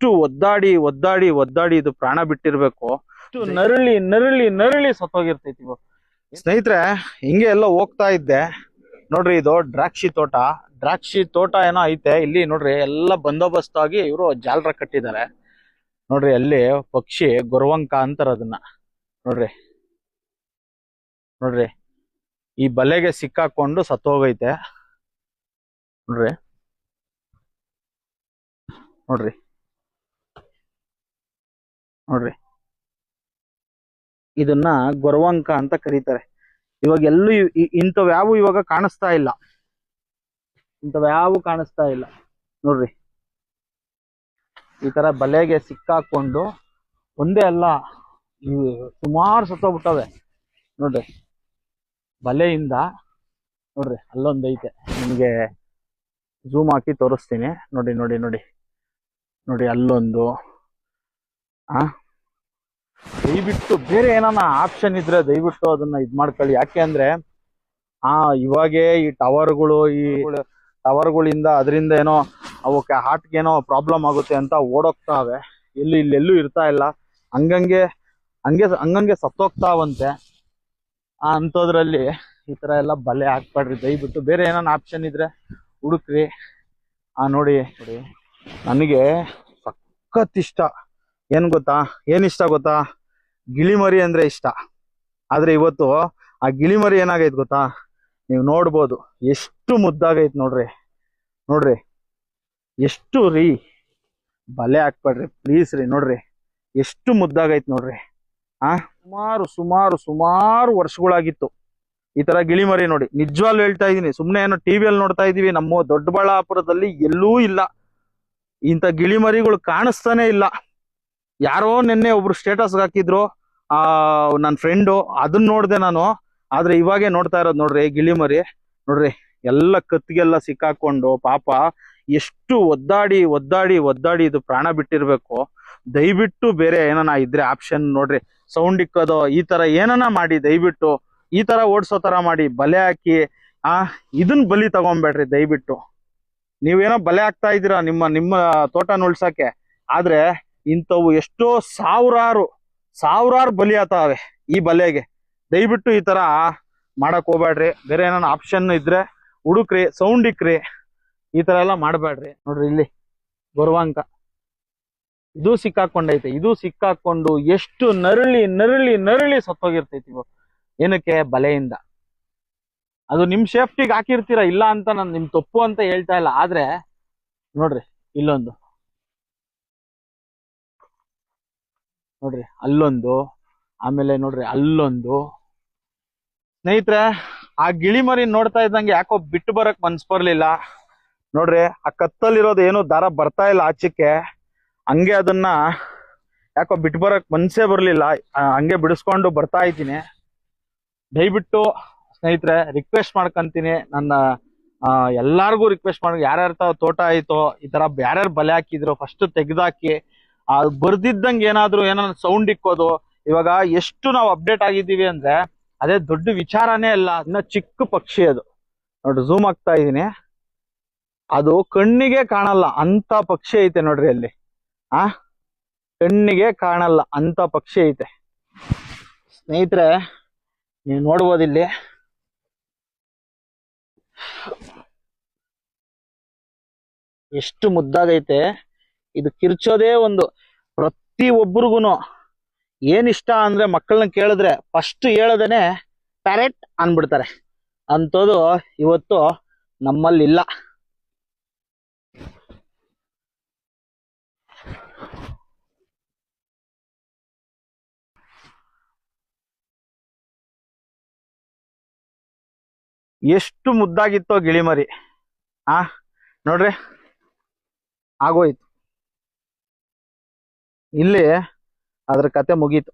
ಎಷ್ಟು ಒದ್ದಾಡಿ ಒದ್ದಾಡಿ ಒದ್ದಾಡಿ ಇದು ಪ್ರಾಣ ಬಿಟ್ಟಿರ್ಬೇಕು ಎಷ್ಟು ನರಳಿ ನರಳಿ ನರಳಿ ಸತ್ತೋಗಿರ್ತೈತಿ ಸ್ನೇಹಿತರೆ ಹಿಂಗೆ ಎಲ್ಲ ಹೋಗ್ತಾ ಇದ್ದೆ. ನೋಡ್ರಿ ಇದು ದ್ರಾಕ್ಷಿ ತೋಟ. ದ್ರಾಕ್ಷಿ ತೋಟ ಏನೋ ಐತೆ. ಇಲ್ಲಿ ನೋಡ್ರಿ ಎಲ್ಲ ಬಂದೋಬಸ್ತ್ ಆಗಿ ಇವರು ಜಾಲರ ಕಟ್ಟಿದ್ದಾರೆ. ನೋಡ್ರಿ ಅಲ್ಲಿ ಪಕ್ಷಿ ಗೊರವಂಕ ಅಂತಾರ ಅದನ್ನ. ನೋಡ್ರಿ. ನೋಡ್ರಿ. ಈ ಬಲೆಗೆ ಸಿಕ್ಕಾಕೊಂಡು ಸತ್ತೋಗೈತೆ. ನೋಡ್ರಿ. ನೋಡ್ರಿ. ನೋಡ್ರಿ. ಇದನ್ನ ಗೊರವಂಕ ಅಂತ ಕರೀತಾರೆ. ಇವಾಗ ಎಲ್ಲೂ ಇಂಥವ್ಯಾವು ಇವಾಗ ಕಾಣಿಸ್ತಾ ಇಲ್ಲ. ಇಂಥವ್ಯಾವು ಕಾಣಿಸ್ತಾ ಇಲ್ಲ. ನೋಡ್ರಿ. ಈ ತರ ಬಲೆಗೆ ಸಿಕ್ಕಾಕೊಂಡು ಒಂದೇ ಅಲ್ಲ ಸುಮಾರು ಸತ್ತೋಗ್ಬಿಟ್ಟವೆ. ನೋಡ್ರಿ. ಬಲೆಯಿಂದ, ನೋಡ್ರಿ ಅಲ್ಲೊಂದು ಐತೆ ನಿಮಗೆ ಝೂಮ್ ಹಾಕಿ ತೋರಿಸ್ತೀನಿ. ನೋಡಿ ನೋಡಿ ನೋಡಿ. ನೋಡಿ, ಅಲ್ಲೊಂದು. ಆ? ದಯವಿಟ್ಟು ಬೇರೆ ಏನಾನ ಆಪ್ಷನ್ ಇದ್ರೆ ದಯವಿಟ್ಟು ಅದನ್ನ ಇದ್ ಮಾಡ್ಕೊಳ್ಳಿ. ಯಾಕೆ ಅಂದ್ರೆ, ಆ, ಇವಾಗೇ ಈ ಟವರ್ಗಳು ಈ ಟವರ್ಗಳಿಂದ ಅದರಿಂದ ಏನೋ ಅವಕ್ಕೆ ಹಾರ್ಟ್ಗೇನೋ ಪ್ರಾಬ್ಲಮ್ ಆಗುತ್ತೆ ಅಂತ ಓಡೋಗ್ತಾವೆ ಎಲ್ಲಿ, ಇಲ್ಲೆಲ್ಲೂ ಇರ್ತಾ ಇಲ್ಲ. ಹಂಗಂಗೆ, ಹಂಗೆ, ಹಂಗಂಗೆ ಸತ್ತೋಗ್ತಾವಂತೆ ಅಂಥದ್ರಲ್ಲಿ ಈ ತರ ಎಲ್ಲ ಬಲೆ ಹಾಕ್ಬೇಡ್ರಿ. ದಯವಿಟ್ಟು ಬೇರೆ ಏನಾನ ಆಪ್ಷನ್ ಇದ್ರೆ ಹುಡುಕ್ರಿ. ಆ ನೋಡಿ ನೋಡಿ. ನನಗೆ ಸಖತ್ ಇಷ್ಟ. ಏನ್ ಗೊತ್ತಾ? ಏನು ಇಷ್ಟ ಗೊತ್ತಾ? ಗಿಳಿಮರಿ ಅಂದ್ರೆ ಇಷ್ಟ. ಆದರೆ ಇವತ್ತು ಆ ಗಿಳಿಮರಿ ಏನಾಗೈತೆ ಗೊತ್ತಾ? ನೀವು ನೋಡ್ಬೋದು. ಎಷ್ಟು ಮುದ್ದಾಗೈತೆ ನೋಡ್ರಿ. ನೋಡ್ರಿ. ಎಷ್ಟು ರೀ. ಬಲೆ ಹಾಕ್ಬೇಡ್ರಿ. ಪ್ಲೀಸ್ ರೀ, ನೋಡ್ರಿ. ಎಷ್ಟು ಮುದ್ದಾಗೈತೆ ನೋಡ್ರಿ. ಆ? ಸುಮಾರು ಸುಮಾರು ಸುಮಾರು ವರ್ಷಗಳಾಗಿತ್ತು. ಈ ತರ ಗಿಳಿಮರಿ ನೋಡಿ. ನಿಜವಾಗ್ಲೂ ಹೇಳ್ತಾ ಇದೀನಿ. ಸುಮ್ಮನೆ ಏನೋ ಟಿವಿಯಲ್ಲಿ ನೋಡ್ತಾ ಇದೀವಿ. ನಮ್ಮ ದೊಡ್ಡಬಳ್ಳಾಪುರದಲ್ಲಿ ಎಲ್ಲೂ ಇಲ್ಲ. ಇಂಥ ಗಿಳಿಮರಿಗಳು ಕಾಣಿಸ್ತಾನೆ ಇಲ್ಲ. ಯಾರೋ ನಿನ್ನೆ ಒಬ್ರು ಸ್ಟೇಟಸ್ ಹಾಕಿದ್ರು. ಆ ನನ್ನ ಫ್ರೆಂಡು ಅದನ್ನ ನೋಡಿದೆ ನಾನು. ಆದ್ರೆ ಇವಾಗೆ ನೋಡ್ತಾ ಇರೋದು ನೋಡ್ರಿ ಗಿಳಿಮರಿ ನೋಡ್ರಿ, ಎಲ್ಲ ಕತ್ತಿಗೆಲ್ಲ ಸಿಕ್ಕಾಕೊಂಡು ಪಾಪ ಎಷ್ಟು ಒದ್ದಾಡಿ ಒದ್ದಾಡಿ ಒದ್ದಾಡಿ ಇದು ಪ್ರಾಣ ಬಿಟ್ಟಿರ್ಬೇಕು. ದಯವಿಟ್ಟು ಬೇರೆ ಏನನ ಇದ್ರೆ ಆಪ್ಷನ್ ನೋಡ್ರಿ. ಸೌಂಡ್ ಇಕ್ಕೋದು, ಈ ತರ ಏನನ ಮಾಡಿ ದಯವಿಟ್ಟು, ಈ ತರ ಓಡಿಸೋ ತರ ಮಾಡಿ ಬಲೆ ಹಾಕಿ, ಆ, ಇದನ್ ಬಲಿ ತಗೊಂಬೇಡ್ರಿ ದಯವಿಟ್ಟು. ನೀವೇನೋ ಬಲೆ ಹಾಕ್ತಾ ಇದ್ದೀರಾ ನಿಮ್ಮ ನಿಮ್ಮ ತೋಟ ಉಳ್ಸಕ್ಕೆ. ಆದ್ರೆ ಇಂಥವು ಎಷ್ಟೋ ಸಾವಿರಾರು ಸಾವಿರಾರು ಬಲಿ ಆತಾವೆ ಈ ಬಲೆಗೆ. ದಯವಿಟ್ಟು ಈ ತರ ಮಾಡಕ್ ಹೋಗ್ಬೇಡ್ರಿ ಬೇರೆ ಏನಾನ ಆಪ್ಷನ್ ಇದ್ರೆ ಹುಡುಕ್ರಿ ಸೌಂಡ್ ಇಕ್ರಿ. ಈ ತರ ಎಲ್ಲ ಮಾಡಬೇಡ್ರಿ ನೋಡ್ರಿ ಇಲ್ಲಿ ಗೊರವಾಂಕ ಇದು ಸಿಕ್ಕಾಕೊಂಡೈತೆ. ಇದು ಸಿಕ್ಕಾಕೊಂಡು ಎಷ್ಟು ನರಳಿ ನರಳಿ ನರಳಿ ಸತ್ತೋಗಿರ್ತೈತಿ ಏನಕ್ಕೆ? ಬಲೆಯಿಂದ. ಅದು ನಿಮ್ಮ ಸೇಫ್ಟಿಗೆ ಹಾಕಿರ್ತೀರ, ಇಲ್ಲ ಅಂತ ನಾನು ನಿಮ್ಮ ತಪ್ಪು ಅಂತ ಹೇಳ್ತಾ ಇಲ್ಲ. ಆದ್ರೆ ನೋಡ್ರಿ ಇಲ್ಲೊಂದು. ನೋಡ್ರಿ, ಅಲ್ಲೊಂದು, ಆಮೇಲೆ ನೋಡ್ರಿ, ಅಲ್ಲೊಂದು. ಸ್ನೇಹಿತರೆ, ಆ ಗಿಳಿ ಮರಿ ನೋಡ್ತಾ ಇದ್ದಂಗೆ ಯಾಕೋ ಬಿಟ್ಟು ಬರಕ್ ಮನ್ಸ್ ಬರ್ಲಿಲ್ಲ. ನೋಡ್ರಿ, ಆ ಕತ್ತಲ್ಲಿರೋದು ಏನು ದಾರ ಬರ್ತಾ ಇಲ್ಲ ಆಚೆಗೆ ಹಂಗೆ ಅದನ್ನ ಯಾಕೋ ಬಿಟ್ಟು ಬರಕ್ ಮನ್ಸೇ ಬರ್ಲಿಲ್ಲ. ಹಂಗೆ ಬಿಡಿಸ್ಕೊಂಡು ಬರ್ತಾ ಇದ್ದೀನಿ. ದಯವಿಟ್ಟು ಸ್ನೇಹಿತರೆ ರಿಕ್ವೆಸ್ಟ್ ಮಾಡ್ಕೊಂತೀನಿ. ನನ್ನ ಎಲ್ಲಾರ್ಗು ರಿಕ್ವೆಸ್ಟ್ ಮಾಡ್. ಯಾರ್ಯಾರ ತೋಟ ಆಯ್ತೋ, ಈ ತರ ಯಾರ್ಯಾರು ಬಲೆ ಹಾಕಿದ್ರು ಫಸ್ಟ್ ತೆಗ್ದಾಕಿ. ಆ ಬರ್ದಿದ್ದಂಗೆ ಏನಾದ್ರು ಏನಾದ್ರು ಸೌಂಡ್ ಇಕ್ಕೋದು, ಇವಾಗ ಎಷ್ಟು ನಾವು ಅಪ್ಡೇಟ್ ಆಗಿದ್ದೀವಿ ಅಂದ್ರೆ ಅದೇ ದೊಡ್ಡ ವಿಚಾರನೇ ಅಲ್ಲ, ಇನ್ನ ಚಿಕ್ಕ ಪಕ್ಷಿ ಅದು. ನೋಡ್ರಿ ಝೂಮ್ ಆಗ್ತಾ ಇದೀನಿ ಅದು ಕಣ್ಣಿಗೆ ಕಾಣಲ್ಲ ಅಂತ ಪಕ್ಷಿ ಐತೆ ನೋಡ್ರಿ ಅಲ್ಲಿ. ಆ? ಕಣ್ಣಿಗೆ ಕಾಣಲ್ಲ ಅಂತ ಪಕ್ಷಿ ಐತೆ. ಸ್ನೇಹಿತರೆ, ನೀವು ನೋಡ್ಬೋದು ಇಲ್ಲಿ. ಎಷ್ಟು ಮುದ್ದಾಗೈತೆ. ಇದು ಕಿರ್ಚೋದೇ ಒಂದು. ಪ್ರತಿ ಒಬ್ರಿಗೂ ಏನಿಷ್ಟ ಅಂದ್ರೆ ಮಕ್ಕಳನ್ನ ಕೇಳಿದ್ರೆ ಫಸ್ಟ್ ಹೇಳದೇನೆ ಪ್ಯಾರೆಟ್ ಅನ್ಬಿಡ್ತಾರೆ. ಅಂಥದ್ದು ಇವತ್ತು ನಮ್ಮಲ್ಲಿ ಇಲ್ಲ ಎಷ್ಟು ಮುದ್ದಾಗಿತ್ತೋ ಗಿಳಿಮರಿ. ಆ, ನೋಡ್ರಿ. ಆಗೋಯ್ತು. ಇಲ್ಲಿ ಅದ್ರ ಕತೆ ಮುಗೀತು.